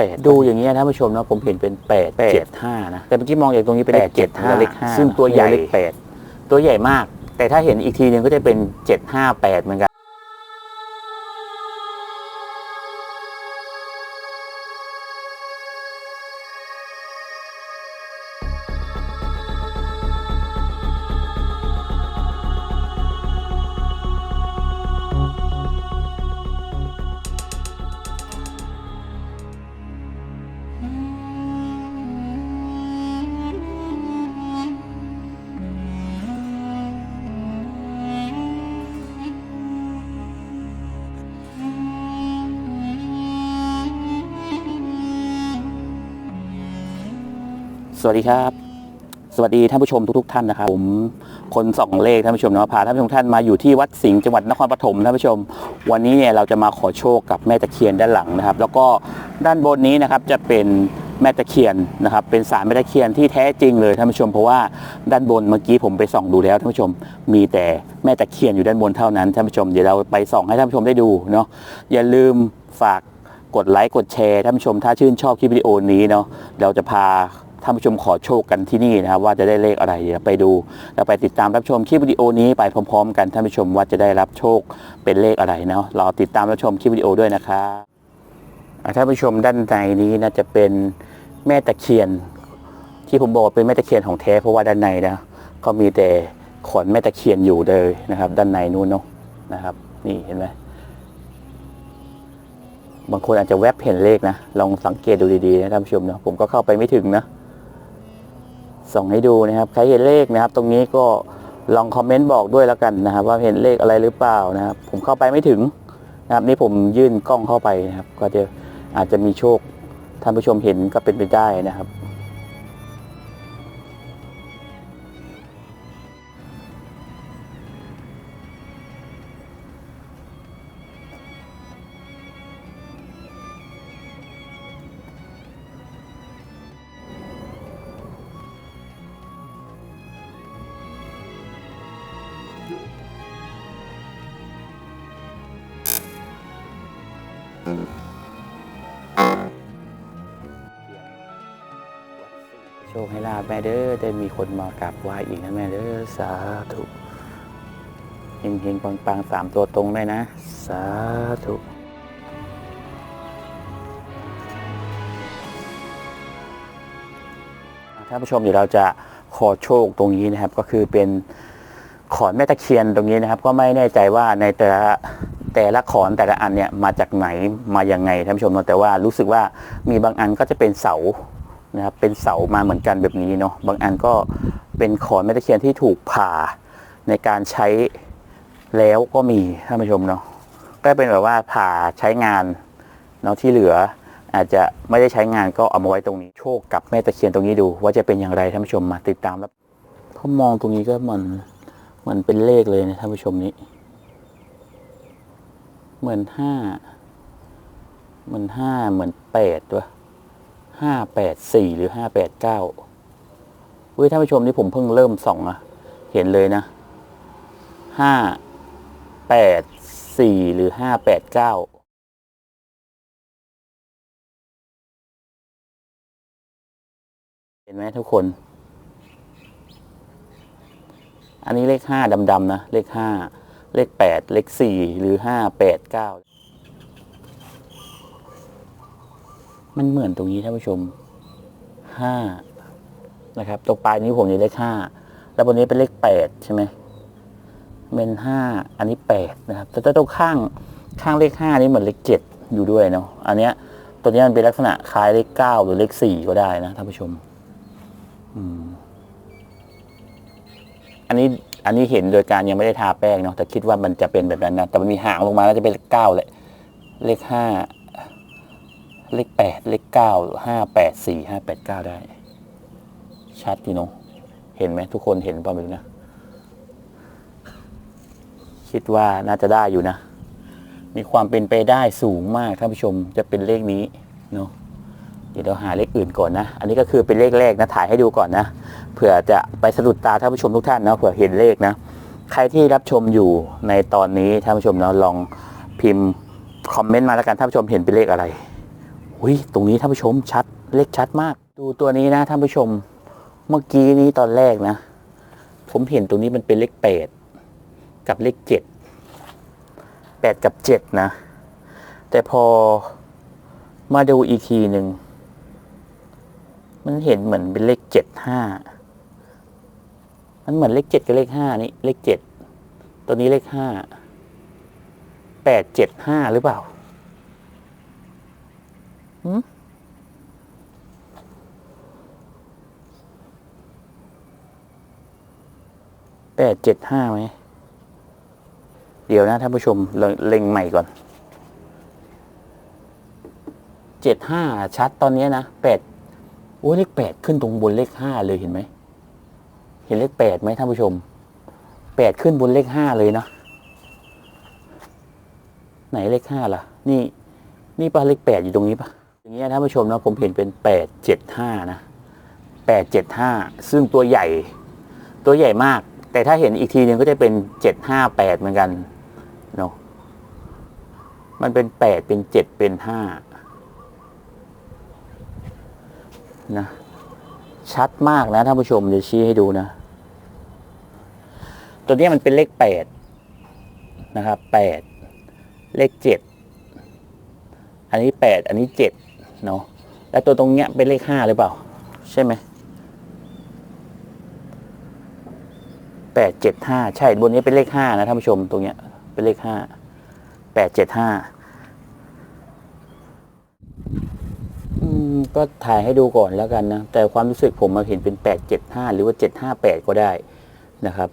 แปดดูอย่างเงี้ยท่านผู้ชมนะผมเห็นเป็นแปดเจ็ดห้านะ แต่เมื่อกี้มองอย่างตรงนี้เป็นแปดเจ็ดห้าเลขห้าซึ่งตัวใหญ่เลขแปดตัวใหญ่มาก แต่ถ้าเห็นอีกทีหนึงก็จะเป็นเจ็ดห้าแปดเหมือนกัน สวัสดีครับ สวัสดีท่านผู้ชมทุกๆท่านนะครับผมคนส่องเลขท่านผู้ชมนะพาท่านผู้ชมท่านมาอยู่ที่วัดสิงห์จังหวัดนครปฐมท่านผู้ชม วันนี้เนี่ยเราจะมาขอโชคกับแม่ตะเคียนด้านหลังนะครับ แล้วก็ด้านบนนี้นะครับจะเป็นแม่ตะเคียนนะครับ เป็นสารแม่ตะเคียนที่แท้จริงเลยท่านผู้ชม เพราะว่าด้านบนเมื่อกี้ผมไปส่องดูแล้วท่านผู้ชม มีแต่แม่ตะเคียนอยู่ด้านบนเท่านั้นท่านผู้ชมเดี๋ยวเราไปส่องให้ท่านผู้ชมได้ดูเนาะอย่าลืมฝากกดไลค์กดแชร์ท่านผู้ชมถ้าชื่นชอบคลิปวิดีโอนี้เนาะเราจะพา ท่านผู้ชมขอโชคกันที่นี่นะครับว่าจะได้เลขอะไรเดี๋ยวไปดูเราไปติดตามรับชมคลิปวิดีโอนี้ไปพร้อมๆ กันท่านผู้ชมว่าจะได้รับโชคเป็นเลขอะไรเนาะรอติดตามรับชมคลิปวิดีโอด้วยนะครับท่านผู้ชมด้านในนี้น่าจะเป็นแม่ตะเคียน ที่ผมบอกว่าเป็นแม่ตะเคียนของแท้เพราะว่าด้านในนะก็มีแต่ขอนแม่ตะเคียนอยู่เลยนะครับ ด้านในนู้นเนาะนะครับ นี่เห็นไหมบางคนอาจจะแวบเห็นเลขนะลองสังเกตดูดีๆนะท่านผู้ชมเนาะผมก็เข้าไปไม่ถึงนะ ส่องให้ดูนะครับ ใครเห็นเลขนะครับ ตรงนี้ก็ลองคอมเมนต์บอกด้วยแล้วกันนะครับ ว่าเห็นเลขอะไรหรือเปล่านะครับ ผมเข้าไปไม่ถึงนะครับ นี่ผมยื่นกล้องเข้าไปนะครับ ก็จะอาจจะมีโชคท่านผู้ชมเห็นก็เป็นไปได้นะครับ โชคให้ลาบแม่เด้อได้มีคนมากราบไหว้อีกนะแม่เด้อสาธุเฮงเฮงปังปังๆสามตัวตรงเลยนะ สาธุท่านผู้ชมเดี๋ยวเราจะขอโชคตรงนี้นะครับ ก็คือเป็นขอนแม่ตะเคียนตรงนี้นะครับ ก็ไม่แน่ใจว่าในแต่ละแต่ละขอนแต่ละอันเนี่ยมาจากไหนมายังไงท่านผู้ชมแต่ว่ารู้สึกว่ามีบางอันก็จะเป็นเสา นะครับเป็นเสามาเหมือนกันแบบนี้เนาะบางอันก็เป็นขอนไม้ตะเคียนที่ถูกผ่าในการใช้แล้วก็มีท่านผู้ชมเนาะก็เป็นแบบว่าผ่าใช้งานเนาะที่เหลืออาจจะไม่ได้ใช้งานก็เอามาไว้ตรงนี้ โชคกับแม่ตะเคียนตรงนี้ดู ว่าจะเป็นอย่างไรท่านผู้ชมมาติดตามแล้วพอมองตรงนี้ก็เหมือนเหมือนเป็นเลขเลยนะท่านผู้ชมนี้เหมือนห้าเหมือนห้าเหมือนแปดด้วย ห้าแปดสี่หรือห้าแปดเก้าเว้ยท่านผู้ชมนี่ผมเพิ่งเริ่มส่องอะเห็นเลยนะห้าแปดสี่หรือห้าแปดเก้าเห็นไหมทุกคน อันนี้เลขห้าดำๆนะ เลขห้าเลขแปดเลขสี่หรือห้าแปดเก้า มันเหมือนตรงนี้ท่านผู้ชมห้านะครับ ตรงปลายนี้วผมนี่เลขห้าแล้วบนนี้เป็นเลขแปดใช่ไหมเป็นห้าอันนี้แปดนะครับ แต่ตรงข้างข้างเลขห้านี่เหมือนเลขเจ็ดอยู่ด้วยเนาะอันเนี้ยตัวนี้มันเป็นลักษณะคล้ายเลขเก้าหรือเลขสี่ก็ได้นะท่านผู้ชม อืม อันนี้อันนี้เห็นโดยการยังไม่ได้ทาแป้งเนาะแต่คิดว่ามันจะเป็นแบบนั้นนะแต่มันมีหางลงมาแล้วจะเป็นเลขเก้าเลยเลขห้า เลขแปดเลขเก้าห้าแปดสี่ห้าแปดเก้าได้ ชัดดีเนาะเห็นไหมทุกคนเห็นเปล่าไม่รู้นะ คิดว่าน่าจะได้อยู่นะ มีความเป็นไปได้สูงมากท่านผู้ชมจะเป็นเลขนี้เนาะเดี๋ยวเราหาเลขอื่นก่อนนะ อันนี้ก็คือเป็นเลขแรกนะ ถ่ายให้ดูก่อนนะ เผื่อจะไปสะดุดตาท่านผู้ชมทุกท่านนะเผื่อเห็นเลขนะ ใครที่รับชมอยู่ในตอนนี้ท่านผู้ชมเนาะลองพิมพ์คอมเมนต์มาแล้วกันท่านผู้ชมเห็นเป็นเลขอะไร อุ้ยตรงนี้ท่านผู้ชมชัดเลขชัดมาก ดูตัวนี้นะท่านผู้ชม เมื่อกี้นี้ตอนแรกนะ ผมเห็นตรงนี้มันเป็นเลขแปดกับเลขเจ็ดแปดกับเจ็ดนะ แต่พอมาดูอีกทีหนึ่งมันเห็นเหมือนเป็นเลขเจ็ดห้ามันเหมือนเลขเจ็ดกับเลขห้านี่เลขเจ็ดตัวนี้เลขห้าแปดเจ็ดห้าหรือเปล่า หืแปดเจ็ดห้าไหม เดี๋ยวนะท่านผู้ชมเล็งใหม่ก่อนเจ็ดห้าชัดตอนนี้นะแปดโอ้เลขแปดขึ้นตรงบนเลขห้าเลยเห็นไหม เห็นเลขแปดไหมท่านผู้ชมแปดขึ้นบนเลขห้าเลยเนาะไหนเลขห้าล่ะ นี่ นี่ปะเลขแปดอยู่ตรงนี้ปะ อย่างเงี้ยท่านผู้ชมนะผมเห็นเป็นแปดเจ็ดห้านะแปดเจ็ดห้าซึ่งตัวใหญ่ตัวใหญ่มาก แต่ถ้าเห็นอีกทีหนึงก็จะเป็นเจ็ดห้าแปดเหมือนกันเนาะมันเป็นแปดเป็นเจ็ดเป็นห้านะ ชัดมากนะท่านผู้ชมเดี๋ยวชี้ให้ดูนะ ตัวนี้มันเป็นเลขแปดนะครับแปดเลขเจ็ดอันนี้แปดอันนี้เจ็ด เนาะแล้วตัวตรงเนี้ยเป็นเลขห้าหรือเปล่า ใช่ไหมแปดเจ็ดห้าใช่บนนี้เป็นเลขห้านะท่านผู้ชมตรงเนี้ยเป็นเลขห้าแปดเจ็ดห้าอืมก็ถ่ายให้ดูก่อนแล้วกันนะ แต่ความรู้สึกผมมาเห็นเป็นแปดเจ็ดห้าหรือว่าเจ็ดห้าแปดก็ได้นะครับ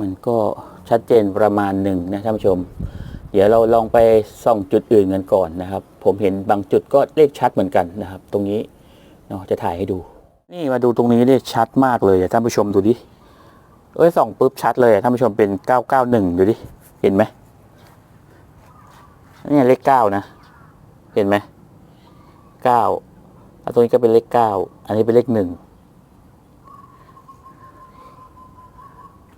มันก็ชัดเจนประมาณหนึ่งนะท่านผู้ชม เดี๋ยวเราลองไปส่องจุดอื่นกันก่อนนะครับ ผมเห็นบางจุดก็เลขชัดเหมือนกันนะครับ ตรงนี้เนาะจะถ่ายให้ดู นี่มาดูตรงนี้เนี่ยชัดมากเลยท่านผู้ชมดูดิเอ้ยส่องปุ๊บชัดเลยท่านผู้ชมเป็นเก้าเก้าหนึ่งดูดิ เห็นไหมนี่เลขเก้านะ เห็นไหมเก้าแล้วตรงนี้ก็เป็นเลขเก้าอันนี้เป็นเลขหนึ่ง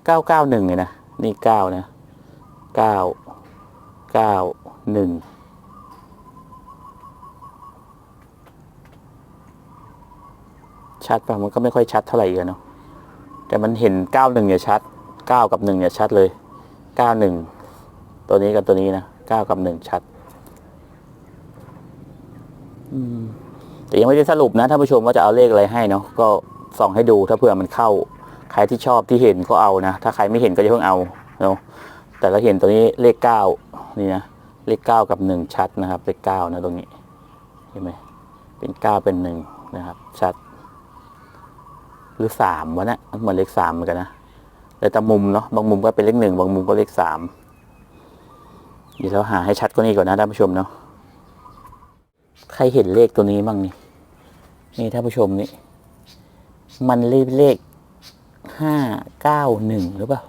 เก้าเก้าหนึ่งเลยนะ นี่เก้านะเก้า เก้าหนึ่งชัดป่ะมันก็ไม่ค่อยชัดเท่าไหร่เลยเนาะแต่มันเห็นเก้าหนึ่งเนี่ยชัดเก้ากับหนึ่งเนี่ยชัดเลยเก้าหนึ่งตัวนี้กับตัวนี้นะเก้ากับหนึ่งชัดแต่ยังไม่ได้สรุปนะท่านผู้ชมว่าจะเอาเลขอะไรให้เนาะก็ส่องให้ดูถ้าเผื่อมันเข้า ใครที่ชอบที่เห็นก็เอานะ ถ้าใครไม่เห็นก็อย่าเพิ่งเอาเนาะ แต่เราเห็นตัวนี้เลขเก้านี่นะเลขเก้ากับหนึ่งชัดนะครับ เลขเก้านะตรงนี้เห็นไหมเป็นเก้าเป็นหนึ่งนะครับ ชัด หรือสามวะเนะเหมือนเลขสามเหมือนกันนะแต่แต่มุมเนาะบางมุมก็เป็นเลขหนึ่งบางมุมก็เลขสามเดี๋ยวเราหาให้ชัดกว่านี้ก่อนนะท่านผู้ชมเนาะใครเห็นเลขตัวนี้บ้างนี่นี่ท่านผู้ชมนี่มันเลขเลขห้าเก้าหนึ่งหรือเปล่า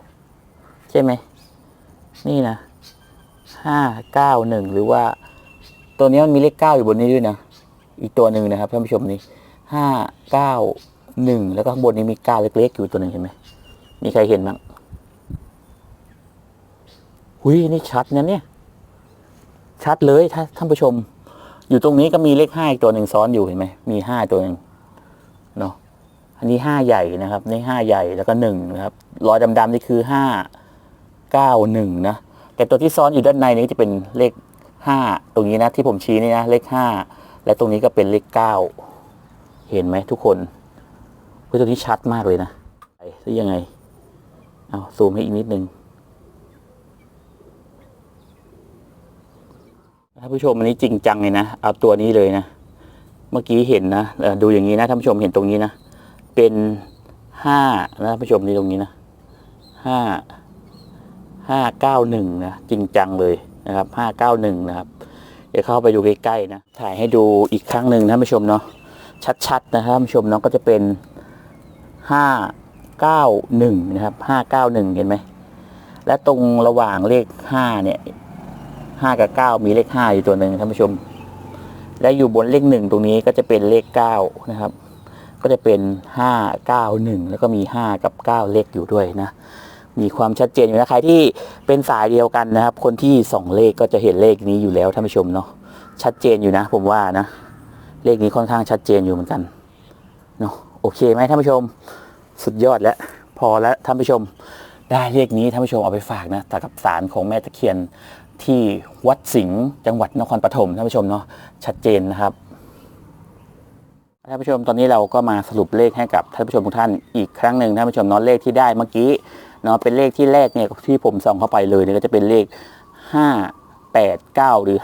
ใช่ไหม นี่นะห้าเก้าหนึ่งหรือว่า ตัวนี้มันมีเลขเก้าอยู่บนนี้ด้วยนะ อีกตัวหนึ่งนะครับท่านผู้ชมนี่ห้าเก้าหนึ่งแล้วก็ข้างบนนี้มีเก้าเล็กๆอยู่ตัวหนึ่งเห็นไหมมีใครเห็นบ้งหุยนี่ชัดนะเนี่ย ชัดเลยถ้าท่านผู้ชม อยู่ตรงนี้ก็มีเลขห้าอีกตัวหนึ่งซ้อนอยู่เห็นไหมมีห้าตัวหนึ่งเนาะอันนี้ห้าใหญ่นะครับ นี่ห้าใหญ่แล้วก็หนึ่งนะครับรอยดำๆนี่คือห้า เก้าหนึ่งนะ แต่ตัวที่ซ้อนอยู่ด้านในนี้จะเป็นเลขห้าตรงนี้นะที่ผมชี้นี่นะเลขห้าและตรงนี้ก็เป็นเลขเก้าเห็นไหมทุกคนเฮ้ยตัวนี้ชัดมากเลยนะไปหรือยังไง เอาซูมให้อีกนิดนึงท่านผู้ชมอันนี้จริงจังเลยนะ เอาตัวนี้เลยนะ เมื่อกี้เห็นนะดูอย่างนี้นะท่านผู้ชมเห็นตรงนี้นะ เป็นห้านะท่านผู้ชมนี่ตรงนี้นะห้า ห้าเก้าหนึ่งนะจริงจังเลยนะครับห้าเก้าหนึ่งนะครับ เดี๋ยวเข้าไปดูใกล้ๆนะ ถ่ายให้ดูอีกครั้งหนึ่งนะท่านผู้ชมเนาะชัดๆนะครับท่านผู้ชมเนาะก็จะเป็นห้าเก้าหนึ่งนะครับห้าเก้าหนึ่งเห็นไหมและตรงระหว่างเลขห้าเนี่ยห้ากับเก้ามีเลขห้าอยู่ตัวหนึ่งท่านผู้ชม และอยู่บนเลขหนึ่งตรงนี้ก็จะเป็นเลขเก้านะครับ ก็จะเป็นห้าเก้าหนึ่งแล้วก็มีห้ากับเก้าเลขอยู่ด้วยนะ มีความชัดเจนอยู่นะใครที่เป็นสายเดียวกันนะครับ คนที่ส่องเลขก็จะเห็นเลขนี้อยู่แล้วท่านผู้ชมเนาะชัดเจนอยู่นะ ผมว่านะ เลขนี้ค่อนข้างชัดเจนอยู่เหมือนกันเนาะโอเคไหมท่านผู้ชมสุดยอดแล้วพอแล้วท่านผู้ชมได้เลขนี้ท่านผู้ชมเอาไปฝากนะแต่กับสารของแม่ตะเคียนที่วัดสิงห์จังหวัดนครปฐมท่านผู้ชมเนาะชัดเจนนะครับ ท่านผู้ชมตอนนี้เราก็มาสรุปเลขให้กับท่านผู้ชมทุกท่านอีกครั้งหนึ่งท่านผู้ชมเนาะเลขที่ได้เมื่อกี้เนาะเป็นเลขที่แรกเนี่ยที่ผมส่องเข้าไปเลยเนี่ยก็จะเป็นเลข 5 8 9 หรือ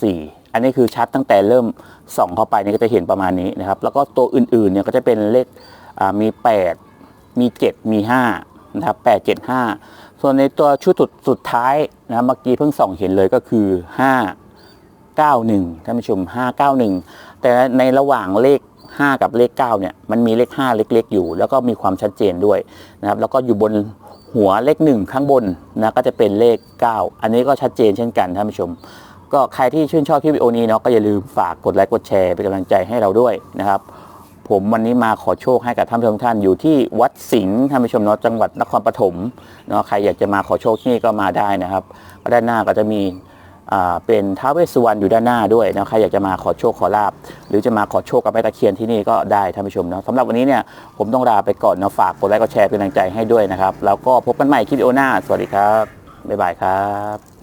584 อันนี้คือชัดตั้งแต่เริ่มส่องเข้าไปเนี่ยก็จะเห็นประมาณนี้นะครับแล้วก็ตัวอื่นๆเนี่ยก็จะเป็นเลขมี 8 มี 7 มี 5 นะครับ 8 7 5 ส่วนในตัวชุดสุดสุดท้ายนะเมื่อกี้เพิ่งส่องเห็นเลยก็คือ 5 91ท่านผู้ชม591 แต่ในระหว่างเลข 5 กับเลข 9 เนี่ย มันมีเลข 5 เล็ก ๆ อยู่ แล้วก็มีความชัดเจนด้วยนะครับ แล้วก็อยู่บนหัวเลข 1 ข้างบนนะ ก็จะเป็นเลข 9 อันนี้ก็ชัดเจนเช่นกันท่านผู้ชม ก็ใครที่ชื่นชอบคลิปวิดีโอนี้เนาะ ก็อย่าลืมฝากกดไลค์ กดแชร์เป็นกำลังใจให้เราด้วยนะครับ ผมวันนี้มาขอโชคให้กับท่านผู้ชมท่านอยู่ที่วัดสิงห์ท่านผู้ชมเนาะ จังหวัดนครปฐมเนาะ ใครอยากจะมาขอโชคที่นี่ก็มาได้นะครับ ด้านหน้าก็จะมี เป็นท้าวเวสสุวรรณอยู่ด้านหน้าด้วยนะใครอยากจะมาขอโชคขอลาบ หรือจะมาขอโชคกับแม่ตะเคียนที่นี่ก็ได้ท่านผู้ชมเนาะสำหรับวันนี้เนี่ยผมต้องลาไปก่อนเนาะฝากกดไลค์กดแชร์เป็นกำลังใจให้ด้วยนะครับ แล้วก็พบกันใหม่คลิปโอหน้า สวัสดีครับบ๊ายบายครับ